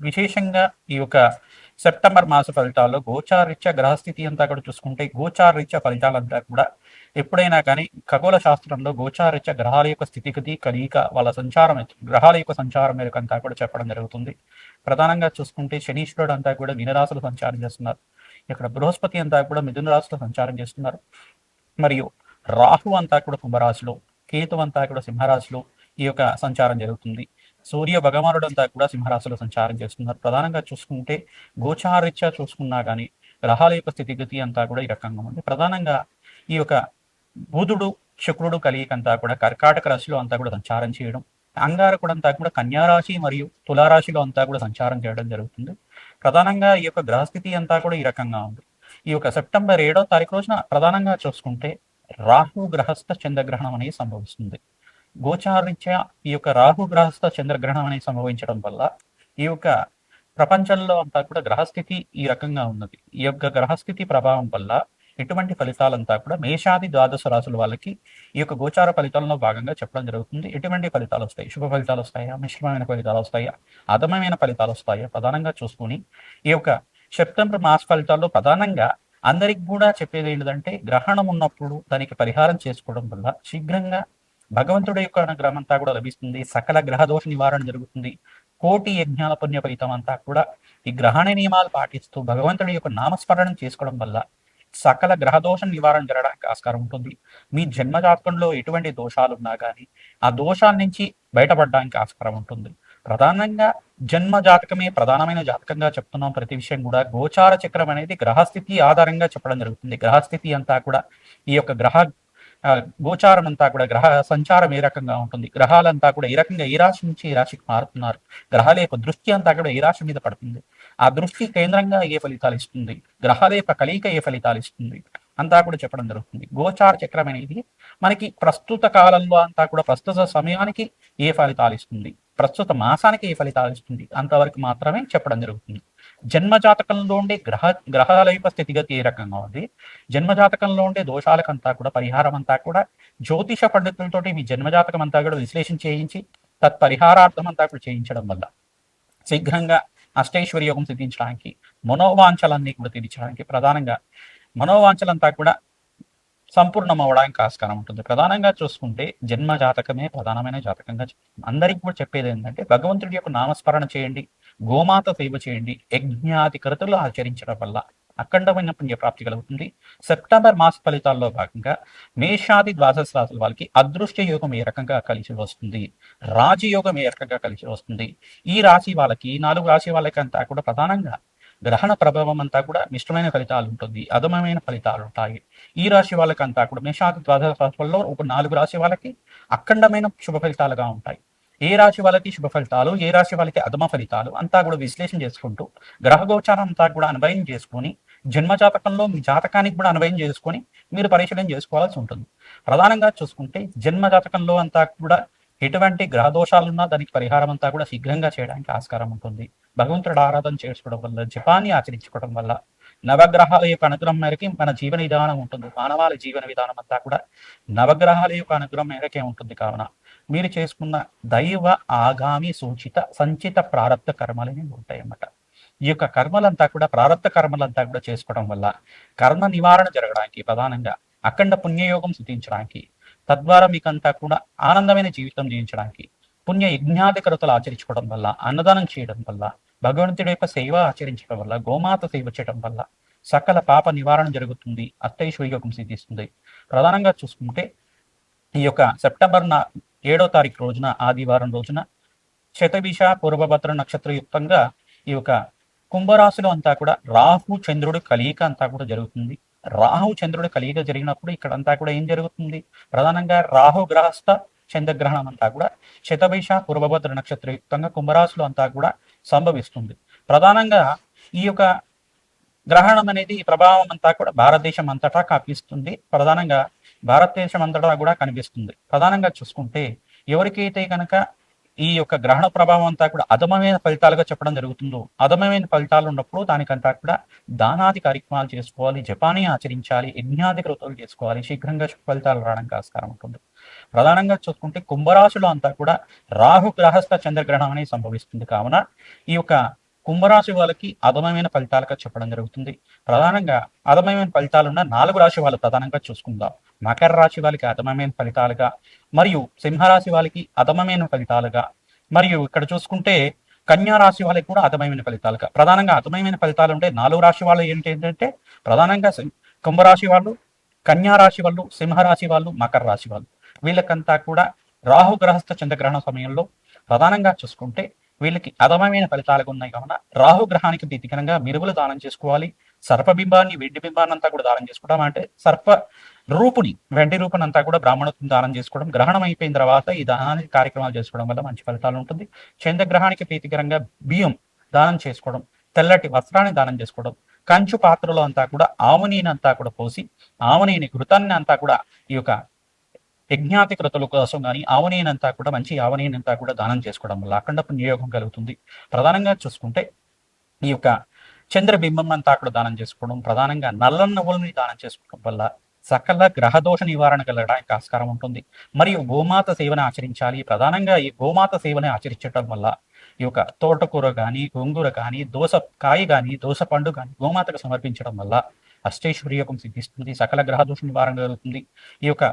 విశేషంగా ఈ యొక్క సెప్టెంబర్ మాస ఫలితాల్లో గోచారీత్య గ్రహస్థితి అంతా కూడా చూసుకుంటే గోచారీత్య ఫలితాలంతా కూడా ఎప్పుడైనా కానీ ఖగోళ శాస్త్రంలో గోచారీత్య గ్రహాల యొక్క స్థితిగతి కలియిక వాళ్ళ సంచారం గ్రహాల యొక్క సంచారం మేరకు అంతా కూడా చెప్పడం జరుగుతుంది. ప్రధానంగా చూసుకుంటే శనీశ్వరుడు అంతా కూడా మీనరాశులు సంచారం చేస్తున్నారు. ఇక్కడ బృహస్పతి అంతా కూడా మిథున రాశిలో సంచారం చేస్తున్నారు. మరియు రాహు అంతా కూడా కుంభరాశిలో కేతు అంతా కూడా సింహరాశిలో ఈ యొక్క సంచారం జరుగుతుంది. సూర్య భగవానుడు అంతా కూడా సింహరాశిలో సంచారం చేస్తున్నారు. ప్రధానంగా చూసుకుంటే గోచారీత్యా చూసుకున్నా కానీ గ్రహాల యొక్క స్థితిగతి అంతా కూడా ఈ రకంగా ఉంది. ప్రధానంగా ఈ యొక్క బుధుడు శుక్రుడు కలిగి అంతా కూడా కర్కాటక రాశిలో అంతా కూడా సంచారం చేయడం అంగారకుడు అంతా కూడా కన్యారాశి మరియు తులారాశిలో అంతా కూడా సంచారం చేయడం జరుగుతుంది. ప్రధానంగా ఈ యొక్క గ్రహస్థితి అంతా కూడా ఈ రకంగా ఉంది. ఈ యొక్క సెప్టెంబర్ ఏడో తారీఖు రోజున ప్రధానంగా చూసుకుంటే రాహు గ్రహస్థ చంద్రగ్రహణం అనేది సంభవిస్తుంది. గోచారీత్యా ఈ యొక్క రాహు గ్రహస్థ చంద్రగ్రహణం అనేది సంభవించడం వల్ల ఈ యొక్క ప్రపంచంలో అంతా కూడా గ్రహస్థితి ఈ రకంగా ఉన్నది. ఈ యొక్క గ్రహస్థితి ప్రభావం వల్ల ఎటువంటి ఫలితాలంతా కూడా మేషాది ద్వాదశ రాసుల వాళ్ళకి ఈ యొక్క గోచార ఫలితాలలో భాగంగా చెప్పడం జరుగుతుంది. ఎటువంటి ఫలితాలు వస్తాయి? శుభ ఫలితాలు వస్తాయా? మిశ్రమమైన ఫలితాలు వస్తాయా? అధమమైన ఫలితాలు వస్తాయా? ప్రధానంగా చూసుకుని ఈ యొక్క సెప్టెంబర్ మాస ఫలితాల్లో ప్రధానంగా అందరికి కూడా చెప్పేది ఏంటంటే గ్రహణం ఉన్నప్పుడు దానికి పరిహారం చేసుకోవడం వల్ల శీఘ్రంగా భగవంతుడి యొక్క అనుగ్రహం అంతా కూడా లభిస్తుంది. సకల గ్రహదోష నివారణ జరుగుతుంది. కోటి యజ్ఞాల పుణ్య ఫలితం అంతా కూడా ఈ గ్రహణ నియమాలు పాటిస్తూ భగవంతుడి యొక్క నామస్మరణం చేసుకోవడం వల్ల సకల గ్రహదోష నివారణ జరగడానికి ఆస్కారం ఉంటుంది. మీ జన్మ జాతకంలో ఎటువంటి దోషాలు ఉన్నా కానీ ఆ దోషాల నుంచి బయటపడడానికి ఆస్కారం ఉంటుంది. ప్రధానంగా జన్మ జాతకమే ప్రధానమైన జాతకంగా చెప్తున్నాం ప్రతి విషయం కూడా. గోచార చక్రం అనేది గ్రహస్థితి ఆధారంగా చెప్పడం జరుగుతుంది. గ్రహస్థితి అంతా కూడా ఈ యొక్క గ్రహ గోచారం అంతా కూడా గ్రహ సంచారం ఏ రకంగా ఉంటుంది? గ్రహాలంతా కూడా ఏ రకంగా ఏ రాశి నుంచి ఏ రాశికి మారుతున్నారు? గ్రహాల యొక్క దృష్టి అంతా కూడా ఏ రాశి మీద పడుతుంది? ఆ దృష్టి కేంద్రంగా ఏ ఫలితాలు ఇస్తుంది? గ్రహాల యొక్క కలయిక ఏ ఫలితాలు ఇస్తుంది? అంతా కూడా చెప్పడం జరుగుతుంది. గోచార చక్రం అనేది మనకి ప్రస్తుత కాలంలో అంతా కూడా ప్రస్తుత సమయానికి ఏ ఫలితాలు ఇస్తుంది? ప్రస్తుత మాసానికి ఏ ఫలితాలు ఇస్తుంది? అంతవరకు మాత్రమే చెప్పడం జరుగుతుంది. జన్మ జాతకంలో ఉండే గ్రహ గ్రహాల యొక్క స్థితిగతి ఏ రకంగా ఉంది? జన్మ జాతకంలో ఉండే దోషాలకంతా కూడా పరిహారం అంతా కూడా జ్యోతిష పండితులతోటి మీ జన్మజాతకం అంతా కూడా విశ్లేషణ చేయించి తత్పరిహారార్థం అంతా కూడా చేయించడం వల్ల శీఘ్రంగా అష్టైశ్వర్య యోగం సిద్ధించడానికి మనోవాంఛలన్నీ కూడా తీర్చడానికి ప్రధానంగా మనోవాంఛలంతా కూడా సంపూర్ణం అవ్వడానికి ఆస్కారం ఉంటుంది. ప్రధానంగా చూసుకుంటే జన్మ జాతకమే ప్రధానమైన జాతకంగా అందరికి అందరికీ కూడా చెప్పేది ఏంటంటే భగవంతుడి యొక్క నామస్మరణ చేయండి. గోమాత సేవ చేయండి. యజ్ఞాది కృతులు ఆచరించడం వల్ల అఖండమైన పుణ్యప్రాప్తి కలుగుతుంది. సెప్టెంబర్ మాస ఫలితాల్లో భాగంగా మేషాది ద్వాదశ రాశుల వాళ్ళకి అదృష్ట యోగం ఏ రకంగా కలిసి వస్తుంది? రాజయోగం ఏ రకంగా కలిసి వస్తుంది? ఈ రాశి వాళ్ళకి ఈ నాలుగు రాశి వాళ్ళకి అంతా కూడా ప్రధానంగా గ్రహణ ప్రభావం అంతా కూడా మిష్టమైన ఫలితాలు ఉంటుంది. అధమమైన ఫలితాలు ఉంటాయి. ఈ రాశి వాళ్ళకంతా కూడా మేషాది ద్వాదశ రాశుల్లో ఒక నాలుగు రాశి వాళ్ళకి అఖండమైన శుభ ఫలితాలుగా ఉంటాయి. ఏ రాశి వాళ్ళకి శుభ ఫలితాలు ఏ రాశి వాళ్ళకి అధమ ఫలితాలు అంతా కూడా విశ్లేషణ చేసుకుంటూ గ్రహ గోచారం అంతా కూడా అన్వయం చేసుకొని జన్మ జాతకంలో మీ జాతకానికి కూడా అన్వయం చేసుకొని మీరు పరిశీలన చేసుకోవాల్సి ఉంటుంది. ప్రధానంగా చూసుకుంటే జన్మ జాతకంలో అంతా కూడా ఎటువంటి గ్రహ దోషాలున్నా దానికి పరిహారం అంతా కూడా శీఘ్రంగా చేయడానికి ఆస్కారం ఉంటుంది. భగవంతుడు ఆరాధన చేసుకోవడం వల్ల జపాన్ని ఆచరించుకోవడం వల్ల నవగ్రహాల యొక్క అనుగ్రహం మేరకి మన జీవన విధానం ఉంటుంది. మానవాళి జీవన విధానం అంతా కూడా నవగ్రహాల యొక్క అనుగ్రహం మేరకే ఉంటుంది కావున. మీరు చేసుకున్న దైవ ఆగామి సూచిత సంచిత ప్రారంభ కర్మలు అనేవి ఈ యొక్క కర్మలంతా కూడా ప్రారంభ కర్మలంతా కూడా చేసుకోవడం వల్ల కర్మ నివారణ జరగడానికి ప్రధానంగా అఖండ పుణ్యయోగం సిద్ధించడానికి తద్వారా మీకంతా కూడా ఆనందమైన జీవితం జీవించడానికి పుణ్య యజ్ఞాధికరతలు ఆచరించుకోవడం వల్ల అన్నదానం చేయడం వల్ల భగవంతుడి యొక్క సేవ ఆచరించడం వల్ల గోమాత సేవ చేయడం వల్ల సకల పాప నివారణ జరుగుతుంది అత్తైశ్వర్యోగం సిద్ధిస్తుంది. ప్రధానంగా చూసుకుంటే ఈ యొక్క సెప్టెంబర్ నా ఏడో తారీఖు రోజున ఆదివారం రోజున శతభిష పూర్వభద్ర నక్షత్రయుక్తంగా ఈ యొక్క కుంభరాశిలో అంతా కూడా రాహు చంద్రుడు కలియిక అంతా కూడా జరుగుతుంది. రాహు చంద్రుడు కలియిక జరిగినప్పుడు ఇక్కడ అంతా కూడా ఏం జరుగుతుంది? ప్రధానంగా రాహు గ్రహస్థ చంద్రగ్రహణం అంతా కూడా శతభిష పూర్వభద్ర నక్షత్రయుక్తంగా కుంభరాశిలో అంతా కూడా సంభవిస్తుంది. ప్రధానంగా ఈ యొక్క గ్రహణం అనేది ఈ ప్రభావం అంతా కూడా భారతదేశం అంతటా కాపిస్తుంది. ప్రధానంగా భారతదేశం అంతటా కూడా కనిపిస్తుంది. ప్రధానంగా చూసుకుంటే ఎవరికైతే కనుక ఈ యొక్క గ్రహణ ప్రభావం అంతా కూడా అధమమైన ఫలితాలుగా చెప్పడం జరుగుతుందో అధమమైన ఫలితాలు ఉన్నప్పుడు దానికంతా కూడా దానాది కార్యక్రమాలు చేసుకోవాలి జపానీ ఆచరించాలి యజ్ఞాది కృతులు చేసుకోవాలి శీఘ్రంగా ఫలితాలు రావడానికి ఆస్కారం ఉంటుంది. ప్రధానంగా చూసుకుంటే కుంభరాశిలో అంతా కూడా రాహు గ్రహస్థ చంద్రగ్రహణం అనేది సంభవిస్తుంది. కావున ఈ యొక్క కుంభరాశి వాళ్ళకి అధమమైన ఫలితాలుగా చెప్పడం జరుగుతుంది. ప్రధానంగా అధమమైన ఫలితాలు ఉన్న నాలుగు రాశి వాళ్ళు ప్రధానంగా చూసుకుందాం. మకర రాశి వాళ్ళకి అధమమైన ఫలితాలుగా మరియు సింహరాశి వాళ్ళకి అధమమైన ఫలితాలుగా మరియు ఇక్కడ చూసుకుంటే కన్యా రాశి వాళ్ళకి కూడా అధమమైన ఫలితాలుగా. ప్రధానంగా అధమమైన ఫలితాలు ఉంటే నాలుగు రాశి వాళ్ళు ఏంటి ఏంటంటే ప్రధానంగా కుంభరాశి వాళ్ళు కన్యా రాశి వాళ్ళు సింహరాశి వాళ్ళు మకర రాశి వాళ్ళు. వీళ్ళకంతా కూడా రాహు గ్రహస్థ చంద్రగ్రహణ సమయంలో ప్రధానంగా చూసుకుంటే వీళ్ళకి అధమమైన ఫలితాలుగా ఉన్నాయి కావున రాహు గ్రహానికి ప్రీతికరంగా మిరువులు దానం చేసుకోవాలి. సర్పబింబాన్ని వెండి బింబాన్ని అంతా కూడా దానం చేసుకోవడం అంటే సర్ప రూపుని వెండి రూపుని అంతా కూడా బ్రాహ్మణత్వం దానం చేసుకోవడం గ్రహణం అయిపోయిన తర్వాత ఈ దానానికి కార్యక్రమాలు చేసుకోవడం వల్ల మంచి ఫలితాలు ఉంటుంది. చంద్రగ్రహానికి ప్రీతికరంగా బియ్యం దానం చేసుకోవడం తెల్లటి వస్త్రాన్ని దానం చేసుకోవడం కంచు పాత్రలో అంతా కూడా ఆవనీని అంతా కూడా పోసి ఆవనీని ఘృతాన్ని అంతా కూడా ఈ యొక్క యజ్ఞాతి కృతుల కోసం కానీ ఆవనీనంతా కూడా మంచి ఆవనీనంతా కూడా దానం చేసుకోవడం వల్ల అఖండ పుణ్యయోగం కలుగుతుంది. ప్రధానంగా చూసుకుంటే ఈ యొక్క చంద్రబింబం అంతా కూడా దానం చేసుకోవడం ప్రధానంగా నల్ల నవ్వులని దానం చేసుకోవడం వల్ల సకల గ్రహదోష నివారణ కలగడానికి ఆస్కారం ఉంటుంది. మరియు గోమాత సేవను ఆచరించాలి. ప్రధానంగా ఈ గోమాత సేవను ఆచరించడం వల్ల ఈ యొక్క తోటకూర కానీ గోంగూర కానీ దోస కాయ కానీ దోస పండు కానీ గోమాతకు సమర్పించడం వల్ల అష్టైశ్వర్య యోగం సిద్ధిస్తుంది. సకల గ్రహదోష నివారణ కలుగుతుంది. ఈ యొక్క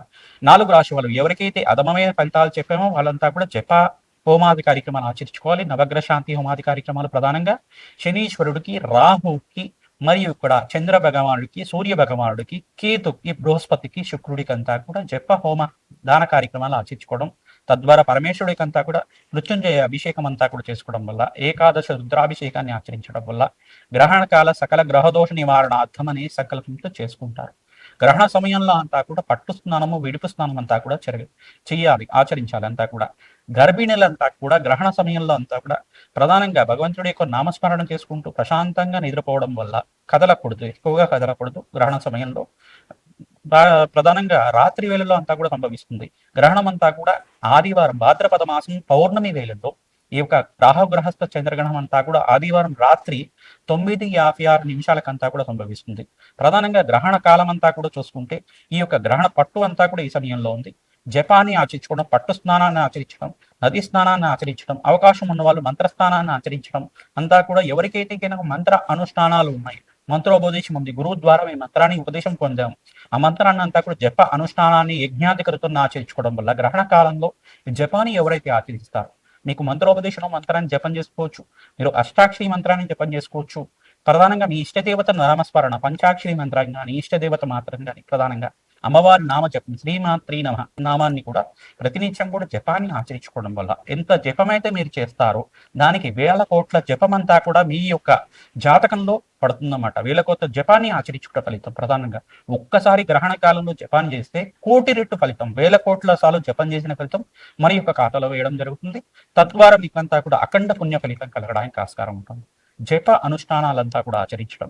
నాలుగు రాశి వాళ్ళు ఎవరికైతే అధమమైన ఫలితాలు చెప్పామో వాళ్ళంతా కూడా జప హోమాది కార్యక్రమాలు ఆచరించుకోవాలి. నవగ్రహ శాంతి హోమాది కార్యక్రమాలు ప్రధానంగా శనీశ్వరుడికి రాహుకి మరియు ఇక్కడ చంద్ర భగవానుడికి సూర్య భగవానుడికి కేతుకి బృహస్పతికి శుక్రుడికి అంతా కూడా జప హోమ దాన కార్యక్రమాలు ఆచరించుకోవడం తద్వారా పరమేశ్వరుడికి అంతా కూడా మృత్యుంజయ అభిషేకం అంతా కూడా చేసుకోవడం వల్ల ఏకాదశ రుద్రాభిషేకాన్ని ఆచరించడం వల్ల గ్రహణ కాల సకల గ్రహదోష నివారణార్థం అనే సంకల్పంతో చేసుకుంటారు. గ్రహణ సమయంలో అంతా కూడా పట్టు స్నానము విడుపు స్నానం అంతా కూడా చెరగ చెయ్యాలి ఆచరించాలి అంతా కూడా. గర్భిణీలంతా కూడా గ్రహణ సమయంలో అంతా కూడా ప్రధానంగా భగవంతుడి యొక్క నామస్మరణ చేసుకుంటూ ప్రశాంతంగా నిద్రపోవడం వల్ల కదలకూడదు ఎక్కువగా కదలకూడదు గ్రహణ సమయంలో. ప్రధానంగా రాత్రి వేళలో అంతా కూడా సంభవిస్తుంది. గ్రహణం అంతా కూడా ఆదివారం భాద్రపద మాసం పౌర్ణమి వేళల్లో ఈ యొక్క రాహుగ్రహస్థ చంద్రగ్రహణం అంతా కూడా ఆదివారం రాత్రి తొమ్మిది యాభై ఆరు నిమిషాలకంతా కూడా సంభవిస్తుంది. ప్రధానంగా గ్రహణ కాలం అంతా కూడా చూసుకుంటే ఈ యొక్క గ్రహణ పట్టు అంతా కూడా ఈ సమయంలో ఉంది. జపాన్ని ఆచరించుకోవడం పట్టు స్నానాన్ని ఆచరించడం నది స్నానాన్ని ఆచరించడం అవకాశం ఉన్న వాళ్ళు మంత్ర స్నానాన్ని ఆచరించడం అంతా కూడా ఎవరికైతే కనుక మంత్ర అనుష్ఠానాలు ఉన్నాయి మంత్రోపదేశం ఉంది గురువు ద్వారా మేము మంత్రాన్ని ఉపదేశం పొందాము. ఆ మంత్రాన్ని అంతా కూడా జప అనుష్ఠానాన్ని యజ్ఞాధికృతం ఆచరించుకోవడం వల్ల గ్రహణ కాలంలో ఈ జపాన్ని ఎవరైతే ఆచరిస్తారో మీకు మంత్రోపదేశంలో మంత్రాన్ని జపం చేసుకోవచ్చు. మీరు అష్టాక్షరి మంత్రాన్ని జపం చేసుకోవచ్చు. ప్రధానంగా మీ ఇష్టదేవత నామస్మరణ పంచాక్షరి మంత్రం కానీ ఇష్టదేవత మాత్రం కానీ ప్రధానంగా అమ్మవారి నామ జపం శ్రీమాత్రి నమ నామాన్ని కూడా ప్రతినిత్యం కూడా జపాన్ని ఆచరించుకోవడం వల్ల ఎంత జపమైతే మీరు చేస్తారో దానికి వేల కోట్ల జపమంతా కూడా మీ యొక్క జాతకంలో పడుతుందన్నమాట. వేల కోట్ల జపాన్ని ఆచరించుకున్న ఫలితం ప్రధానంగా. ఒక్కసారి గ్రహణ కాలంలో జపాన్ చేస్తే కోటి రెట్టు ఫలితం వేల కోట్ల సార్లు జపం చేసిన ఫలితం మరి యొక్క ఖాతాలో వేయడం జరుగుతుంది. తద్వారా మీకంతా కూడా అఖండ పుణ్య ఫలితం కలగడానికి ఆస్కారం ఉంటుంది. జప అనుష్ఠానాలంతా కూడా ఆచరించడం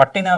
పట్టిన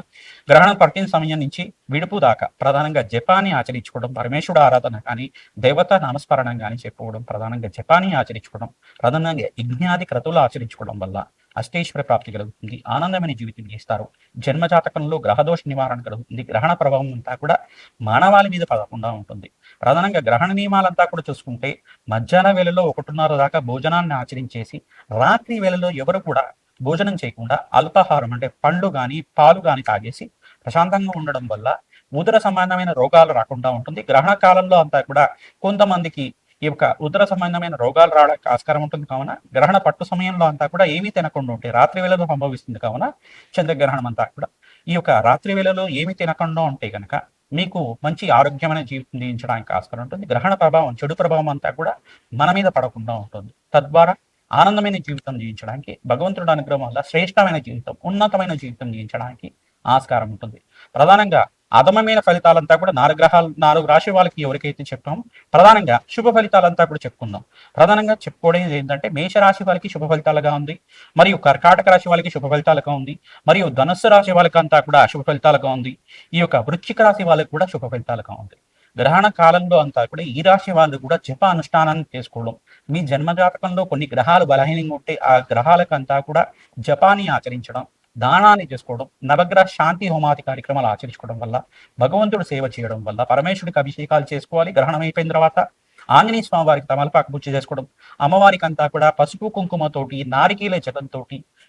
గ్రహణం పట్టిన సమయం నుంచి విడుపు దాకా ప్రధానంగా జపాన్ని ఆచరించుకోవడం పరమేశ్వరుడు ఆరాధన కానీ దేవత నామస్మరణం కానీ చెప్పుకోవడం ప్రధానంగా జపాన్ని ఆచరించుకోవడం ప్రధానంగా యజ్ఞాది క్రతువులు ఆచరించుకోవడం వల్ల అష్టేశ్వర ప్రాప్తి కలుగుతుంది ఆనందమైన జీవితం చేస్తారు. జన్మజాతకంలో గ్రహదోష నివారణ కలుగుతుంది గ్రహణ ప్రభావం అంతా కూడా మానవాళి మీద పడకుండా ఉంటుంది. ప్రధానంగా గ్రహణ నియమాలంతా కూడా చూసుకుంటే మధ్యాహ్న వేళలో ఒకటిన్నర దాకా భోజనాన్ని ఆచరించేసి రాత్రి వేళలో ఎవరు కూడా భోజనం చేయకుండా అల్పాహారం అంటే పండ్లు కానీ పాలు కానీ తాగేసి ప్రశాంతంగా ఉండడం వల్ల ఉదర సంబంధమైన రోగాలు రాకుండా ఉంటుంది. గ్రహణ కాలంలో అంతా కూడా కొంతమందికి ఈ యొక్క ఉదర సంబంధమైన రోగాలు రావడానికి ఆస్కారం ఉంటుంది కావున గ్రహణ పట్టు సమయంలో అంతా కూడా ఏమీ తినకుండా ఉంటే రాత్రి వేళలో సంభవిస్తుంది కావున చంద్రగ్రహణం అంతా కూడా ఈ యొక్క రాత్రి వేళలో ఏమి తినకుండా ఉంటే గనక మీకు మంచి ఆరోగ్యమైన జీవితం జీవించడానికి ఆస్కారం ఉంటుంది. గ్రహణ ప్రభావం చెడు ప్రభావం అంతా కూడా మన మీద పడకుండా ఉంటుంది. తద్వారా ఆనందమైన జీవితం జీవించడానికి భగవంతుడు అనుగ్రహం వల్ల శ్రేష్టమైన జీవితం ఉన్నతమైన జీవితం జీవించడానికి ఆస్కారం ఉంటుంది. ప్రధానంగా అధమమైన ఫలితాలంతా కూడా నాలుగు గ్రహాలు నాలుగు రాశి వాళ్ళకి ఎవరికైతే చెప్పామో ప్రధానంగా శుభ ఫలితాలంతా కూడా చెప్పుకుందాం. ప్రధానంగా చెప్పుకోవడం ఏంటంటే మేష రాశి వాళ్ళకి శుభ ఫలితాలుగా ఉంది మరియు కర్కాటక రాశి వాళ్ళకి శుభ ఫలితాలుగా ఉంది మరియు ధనుస్సు రాశి వాళ్ళకి అంతా కూడా శుభ ఫలితాలుగా ఉంది ఈ యొక్క వృశ్చిక రాశి వాళ్ళకి కూడా శుభ ఫలితాలుగా ఉంది. గ్రహణ కాలంలో అంతా కూడా ఈ రాశి వాళ్ళు కూడా జప అనుష్ఠానాన్ని చేసుకోవడం మీ జన్మజాతకంలో కొన్ని గ్రహాలు బలహీనంగా ఉంటే ఆ గ్రహాలకంతా కూడా జపాన్ని ఆచరించడం దానాన్ని చేసుకోవడం నవగ్రహ శాంతి హోమాది కార్యక్రమాలు ఆచరించుకోవడం వల్ల భగవంతుడు సేవ చేయడం వల్ల పరమేశ్వరుడికి అభిషేకాలు చేసుకోవాలి గ్రహణం అయిపోయిన తర్వాత ఆంజనేయ స్వామి వారికి తమలపాక పూజ చేసుకోవడం అమ్మవారికి అంతా కూడా పసుపు కుంకుమతోటి నారికీల జలంతో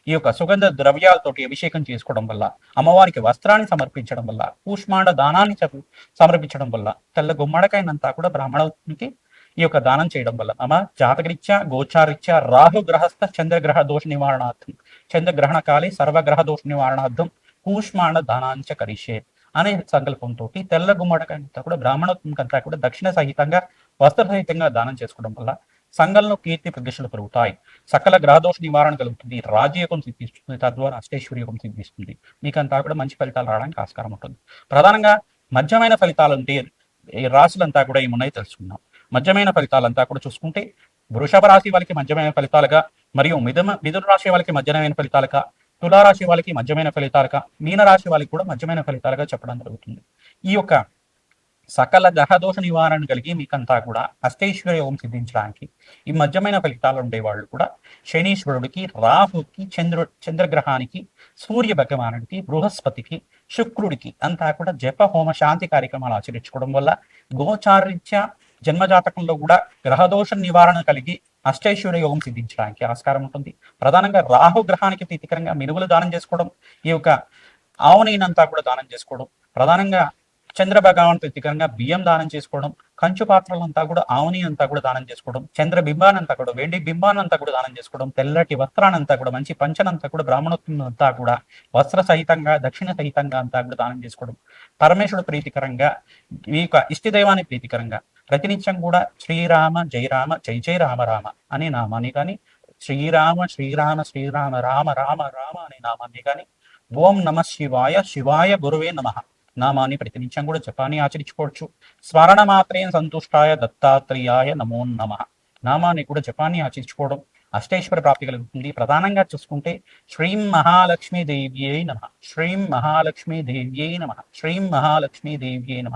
ఈ యొక్క సుగంధ ద్రవ్యాలతోటి అభిషేకం చేసుకోవడం వల్ల అమ్మవారికి వస్త్రాన్ని సమర్పించడం వల్ల కూష్మాండ దానాన్ని సమర్పించడం వల్ల తెల్ల గుమ్మడకాయనంతా కూడా బ్రాహ్మణునికి ఈ యొక్క దానం చేయడం వల్ల. అమ్మ జాతకరీత్యా గోచారీత్యా రాహు గ్రహస్థ చంద్రగ్రహ దోష నివారణార్థం. చంద్రగ్రహణ కాలే సర్వగ్రహ దోష నివారణార్థం కూష్మాణ దానాంచ కరిషే అనే సంకల్పంతో తెల్ల గుమ్మడకంతా కూడా బ్రాహ్మణత్వంకంతా కూడా దక్షిణ సహితంగా వస్త్ర సహితంగా దానం చేసుకోవడం వల్ల సంఘంలో కీర్తి ప్రదర్శనలు పెరుగుతాయి. సకల గ్రహదోష నివారణ కలుగుతుంది. రాజయోగం సిద్ధిస్తుంది. తద్వారా అష్టైశ్వర్యోగం సిద్ధిస్తుంది. మీకంతా కూడా మంచి ఫలితాలు రావడానికి ఆస్కారం ఉంటుంది. ప్రధానంగా మధ్యమైన ఫలితాలు అంటే రాశులంతా కూడా ఏమున్నాయి తెలుసుకుందాం. మధ్యమైన ఫలితాలంతా కూడా చూసుకుంటే వృషభ రాశి వాళ్ళకి మధ్యమైన ఫలితాలుగా మరియు మిథున మిథున రాశి వాళ్ళకి మధ్యమైన ఫలితాలుగా తులారాశి వాళ్ళకి మధ్యమైన ఫలితాలుగా మీనరాశి వాళ్ళకి కూడా మధ్యమైన ఫలితాలుగా చెప్పడం జరుగుతుంది. ఈ యొక్క సకల గ్రహదోష నివారణ కలిగి మీకంతా కూడా అష్టేశ్వర యోగం సిద్ధించడానికి ఈ మధ్యమైన ఫలితాలు ఉండేవాళ్ళు కూడా శనీశ్వరుడికి రాహుకి చంద్రు చంద్రగ్రహానికి సూర్య భగవానుడికి బృహస్పతికి శుక్రుడికి అంతా కూడా జప హోమ శాంతి కార్యక్రమాలు ఆచరించుకోవడం వల్ల గోచారీత్యా జన్మజాతకంలో కూడా గ్రహదోష నివారణ కలిగి అష్టైశ్వర్య యోగం సిద్ధించడానికి ఆస్కారం ఉంటుంది. ప్రధానంగా రాహు గ్రహానికి ప్రీతికరంగా మినుగులు దానం చేసుకోవడం ఈ యొక్క ఆవునైనంతా కూడా దానం చేసుకోవడం ప్రధానంగా చంద్ర భగవాన్ ప్రీతికరంగా బియ్యం దానం చేసుకోవడం కంచు పాత్రలంతా కూడా ఆవుని అంతా కూడా దానం చేసుకోవడం చంద్ర బింబానంతా కూడా వెండి బింబానంతా కూడా దానం చేసుకోవడం తెల్లటి వస్త్రానంతా కూడా మంచి పంచనంతా కూడా బ్రాహ్మణోత్వం అంతా కూడా వస్త్ర సహితంగా దక్షిణ సహితంగా అంతా కూడా దానం చేసుకోవడం. పరమేశ్వరుడు ప్రీతికరంగా ఈ యొక్క ఇష్టదైవాన్ని ప్రీతికరంగా ప్రతినిత్యం కూడా శ్రీరామ జయరామ జై జయ రామ రామ అనే నామాన్ని కానీ శ్రీరామ శ్రీరామ శ్రీరామ రామ రామ రామ అనే నామాన్ని కానీ ఓం నమ శివాయ శివాయ గురువే నమ నామాన్ని ప్రతినిత్యం కూడా జపాన్ని ఆచరించుకోవచ్చు. స్మరణ మాత్రేం సంతుష్టాయ దత్తాత్రేయాయ నమో నమ నామాన్ని కూడా జపాన్ని ఆచరించుకోవడం అష్టేశ్వర ప్రాప్తి కలుగుతుంది. ప్రధానంగా చూసుకుంటే శ్రీం మహాలక్ష్మీ దేవ్యై నమ శ్రీం మహాలక్ష్మీ దేవ్యై నమ శ్రీం మహాలక్ష్మీ దేవ్యై నమ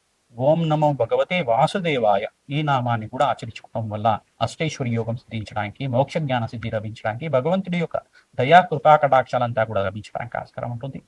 ఓం నమో భగవతే వాసుదేవాయ ఈ నామాన్ని కూడా ఆచరించుకోవడం వల్ల అష్టేశ్వరి యోగం సిద్ధించడానికి మోక్ష జ్ఞాన సిద్ధి లభించడానికి భగవంతుడి యొక్క దయా కృపా కటాక్షాలంతా కూడా లభించడానికి ఆస్కారం ఉంటుంది.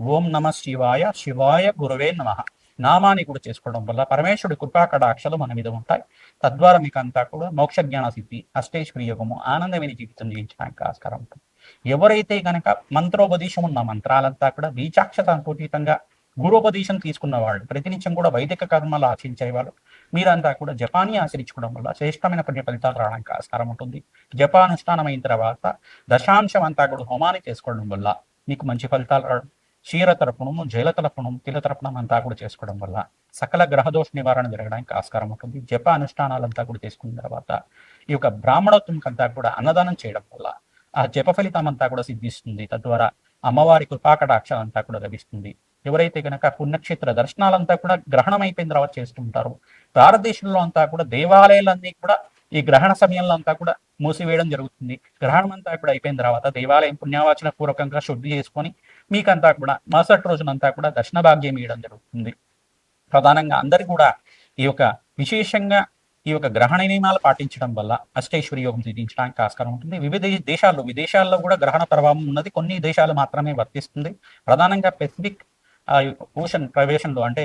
ఓం నమ శివాయ శివాయ గురవే నమ. నామాన్ని కూడా చేసుకోవడం వల్ల పరమేశ్వరుడి కృపా కటాక్షలు మన మీద ఉంటాయి. తద్వారా మీకు అంతా కూడా మోక్ష జ్ఞాన సిద్ధి అష్టేశ్వరి యోగము ఆనందమైన జీవితం జీవించడానికి ఆస్కారం ఉంటుంది. ఎవరైతే గనక మంత్రోపదేశం ఉన్న మంత్రాలంతా కూడా బీచాక్ష సంపూటితంగా గురోపదేశం తీసుకున్న వాళ్ళు ప్రతినిత్యం కూడా వైదిక కర్మలు ఆచరించేవాళ్ళు మీరంతా కూడా జపాన్ని ఆచరించుకోవడం వల్ల శ్రేష్టమైన పుణ్య ఫలితాలు రావడానికి ఆస్కారం ఉంటుంది. జపానుష్ఠానం అయిన తర్వాత దశాంశం అంతా కూడా హోమాన్ని చేసుకోవడం వల్ల మీకు మంచి ఫలితాలు రావడం. క్షీర తరపుణము జైల తరపుణం తిల తరపుణం అంతా కూడా చేసుకోవడం వల్ల సకల గ్రహదోష నివారణ జరగడానికి ఆస్కారం ఉంటుంది. జప అనుష్ఠానాలంతా కూడా తీసుకున్న తర్వాత ఈ యొక్క బ్రాహ్మణోత్వంకంతా కూడా అన్నదానం చేయడం వల్ల ఆ జప ఫలితం అంతా కూడా సిద్ధిస్తుంది. తద్వారా అమ్మవారి కృపాకటాక్షం అంతా కూడా లభిస్తుంది. ఎవరైతే కనుక పుణ్యక్షేత్ర దర్శనాలంతా కూడా గ్రహణం అయిపోయిన తర్వాత చేస్తుంటారు భారతదేశంలో అంతా కూడా దేవాలయాలన్నీ కూడా ఈ గ్రహణ సమయంలో అంతా కూడా మూసివేయడం జరుగుతుంది. గ్రహణం అంతా కూడా అయిపోయిన తర్వాత దేవాలయం పుణ్యవాచన పూర్వకంగా శుద్ధి చేసుకొని మీకంతా కూడా మరుసటి రోజునంతా కూడా దర్శన భాగ్యం ఇవ్వడం జరుగుతుంది. ప్రధానంగా అందరు కూడా ఈ యొక్క విశేషంగా ఈ యొక్క గ్రహణ నియమాలు పాటించడం వల్ల అష్టైశ్వర్య యోగం సిద్ధించడానికి ఆస్కారం ఉంటుంది. వివిధ దేశాల్లో విదేశాల్లో కూడా గ్రహణ ప్రభావం ఉన్నది. కొన్ని దేశాలు మాత్రమే వర్తిస్తుంది. ప్రధానంగా పెసిఫిక్ ఆ ఓషన్ ప్రవేశంలో అంటే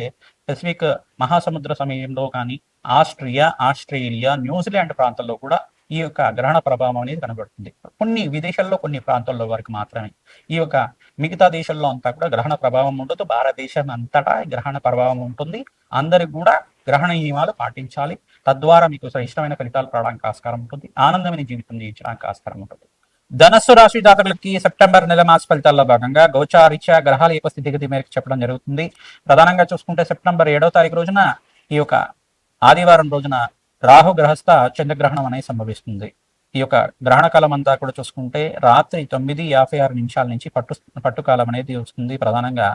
పెసిఫిక్ మహాసముద్ర సమయంలో కానీ ఆస్ట్రియా ఆస్ట్రేలియా న్యూజిలాండ్ ప్రాంతాల్లో కూడా ఈ యొక్క గ్రహణ ప్రభావం అనేది కనబడుతుంది. కొన్ని విదేశాల్లో కొన్ని ప్రాంతాల్లో వరకు మాత్రమే. ఈ యొక్క మిగతా దేశాల్లో అంతా కూడా గ్రహణ ప్రభావం ఉండదు. భారతదేశం అంతటా గ్రహణ ప్రభావం ఉంటుంది. అందరికి కూడా గ్రహణ నియమాలు పాటించాలి. తద్వారా మీకు ఇష్టమైన ఫలితాలు రావడానికి ఆస్కారం ఉంటుంది. ఆనందమైన జీవితం జీవించడానికి ఆస్కారం ఉంటుంది. ధనస్సు రాశి జాతకులకి సెప్టెంబర్ నెల మాస ఫలితాల్లో భాగంగా గోచారీత్యా గ్రహాల యొక్క స్థితిగతి మేరకు చెప్పడం జరుగుతుంది. ప్రధానంగా చూసుకుంటే సెప్టెంబర్ ఏడవ తారీఖు రోజున ఈ యొక్క ఆదివారం రోజున రాహు గ్రహస్థ చంద్రగ్రహణం అనేది సంభవిస్తుంది. ఈ యొక్క గ్రహణ కాలం అంతా కూడా చూసుకుంటే రాత్రి తొమ్మిది యాభై ఆరు నిమిషాల నుంచి పట్టు పట్టుకాలం అనేది వస్తుంది. ప్రధానంగా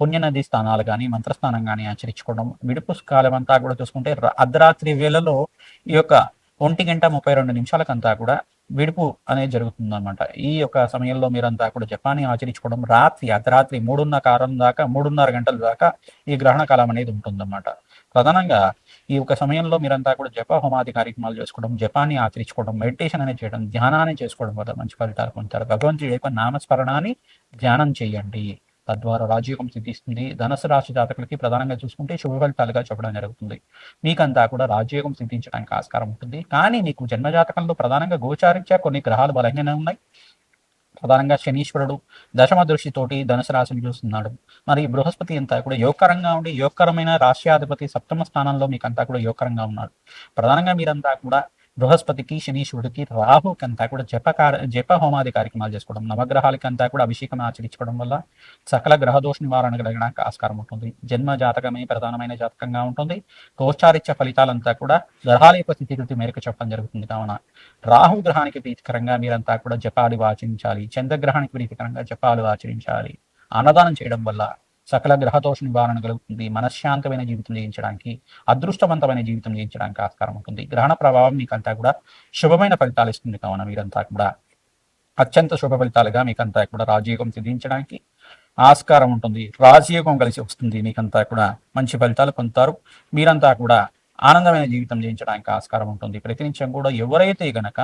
పుణ్యనది స్థానాలు కానీ మంత్రస్థానం కానీ ఆచరించుకోవడం విడుపు కాలం అంతా కూడా చూసుకుంటే అర్ధరాత్రి వేళలో ఈ యొక్క ఒంటి గంట ముప్పై రెండు నిమిషాలకంతా కూడా విడుపు అనేది జరుగుతుంది అనమాట ఈ యొక్క సమయంలో మీరంతా కూడా జపాన్ని ఆచరించుకోవడం రాత్రి అర్ధరాత్రి మూడున్న కాలం దాకా మూడున్నర గంటల దాకా ఈ గ్రహణ కాలం అనేది ఉంటుందన్నమాట. ప్రధానంగా ఈ యొక్క సమయంలో మీరంతా కూడా జప హోమాది కార్యక్రమాలు చేసుకోవడం జపాన్ని ఆచరించుకోవడం మెడిటేషన్ అనేది చేయడం ధ్యానాన్ని చేసుకోవడం వల్ల మంచి ఫలితాలు పొందుతారు. భగవంతుడి యొక్క నామస్మరణాన్ని ధ్యానం చేయండి. తద్వారా రాజయోగం సిద్ధిస్తుంది. ధనసు రాశి జాతకులకి ప్రధానంగా చూసుకుంటే శుభ ఫలితాలుగా చెప్పడం జరుగుతుంది. మీకంతా కూడా రాజయోగం సిద్ధించడానికి ఆస్కారం ఉంటుంది. కానీ మీకు జన్మజాతకంలో ప్రధానంగా గోచారించే కొన్ని గ్రహాలు బలంగానే ఉన్నాయి. ప్రధానంగా శనీశ్వరుడు దశమ దృష్టితోటి ధనుసు రాశిని చూస్తున్నాడు. మరి బృహస్పతి అంతా కూడా యోగకరంగా ఉండి యోగకరమైన రాష్ట్రాధిపతి సప్తమ స్థానంలో మీకంతా కూడా యోగకరంగా ఉన్నాడు. ప్రధానంగా మీరంతా కూడా బృహస్పతికి శనీశ్వరుడికి రాహుకి అంతా కూడా జపకార జప హోమాది కార్యక్రమాలు చేసుకోవడం నవగ్రహాలకి అంతా కూడా అభిషేకం ఆచరించుకోవడం వల్ల సకల గ్రహదోష నివారణ కలగడానికి ఆస్కారం ఉంటుంది. జన్మ జాతకమే ప్రధానమైన జాతకంగా ఉంటుంది. గోచారిత్య ఫలితాలంతా కూడా గ్రహాల యొక్క స్థితిగతి మేరకు చెప్పడం జరుగుతుంది. కావున రాహు గ్రహానికి ప్రీతికరంగా మీరంతా కూడా జపాలు ఆచరించాలి. చంద్రగ్రహానికి ప్రీతికరంగా జపాలు ఆచరించాలి. అన్నదానం చేయడం వల్ల సకల గ్రహదోష నివారణ కలుగుతుంది మనశ్శాంతమైన జీవితం జీవించడానికి అదృష్టవంతమైన జీవితం జీవించడానికి ఆస్కారం ఉంటుంది. గ్రహణ ప్రభావం మీకంతా కూడా శుభమైన ఫలితాలు ఇస్తుంది కావున మీరంతా కూడా. అత్యంత శుభ ఫలితాలుగా మీకంతా కూడా రాజయోగం సిద్ధించడానికి ఆస్కారం ఉంటుంది. రాజయోగం కలిసి వస్తుంది మీకంతా కూడా మంచి ఫలితాలు పొందుతారు. మీరంతా కూడా ఆనందమైన జీవితం జీవించడానికి ఆస్కారం ఉంటుంది. ప్రతినిత్యం కూడా ఎవరైతే గనక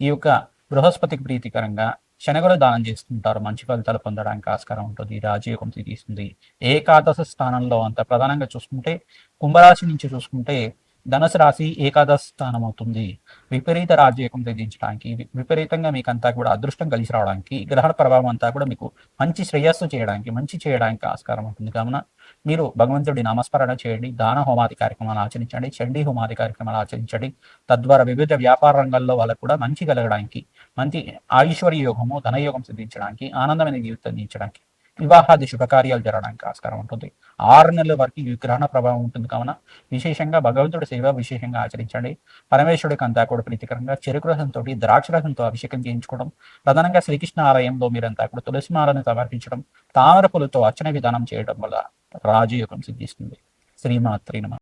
ఈ యొక్క బృహస్పతికి ప్రీతికరంగా శనగలు దానం చేస్తుంటారు. మంచి ఫలితాలు పొందడానికి ఆస్కారం ఉంటుంది. రాజయోగం తీస్తుంది ఏకాదశ స్థానంలో అంత ప్రధానంగా చూసుకుంటే కుంభరాశి నుంచి చూసుకుంటే ధనుసు రాశి ఏకాదశ స్థానం అవుతుంది. విపరీత రాజయోగం తెగించడానికి విపరీతంగా మీకు అంతా కూడా అదృష్టం కలిసి రావడానికి గ్రహణ ప్రభావం అంతా కూడా మీకు మంచి శ్రేయస్సు చేయడానికి మంచి చేయడానికి ఆస్కారం ఉంటుంది. కావున మీరు భగవంతుడి నామస్మరణ చేయండి దాన హోమాది కార్యక్రమాలు ఆచరించండి చండీ హోమాది కార్యక్రమాలు ఆచరించండి. తద్వారా వివిధ వ్యాపార రంగాల్లో వాళ్ళకు కూడా మంచి కలగడానికి మంచి ఆయుశ్వర్య యోగము ధనయోగం సిద్ధించడానికి ఆనందమైన జీవితం అందించడానికి వివాహాది శుభకార్యాలు జరగడానికి ఆస్కారం ఉంటుంది. ఆరు నెలల వరకు ఈ గ్రహణ ప్రభావం ఉంటుంది. కావున విశేషంగా భగవంతుడి సేవ విశేషంగా ఆచరించండి. పరమేశ్వరుడికి అంతా కూడా ప్రీతికరంగా చెరుకు రసంతో ద్రాక్ష రసంతో అభిషేకం చేయించుకోవడం ప్రధానంగా శ్రీకృష్ణ ఆలయంలో మీరంతా కూడా తులసి మాలను సమర్పించడం తామర పూలతో అర్చన విధానం చేయడం వల్ల రాజయోగం సిద్ధిస్తుంది. శ్రీమాత్రి నమ.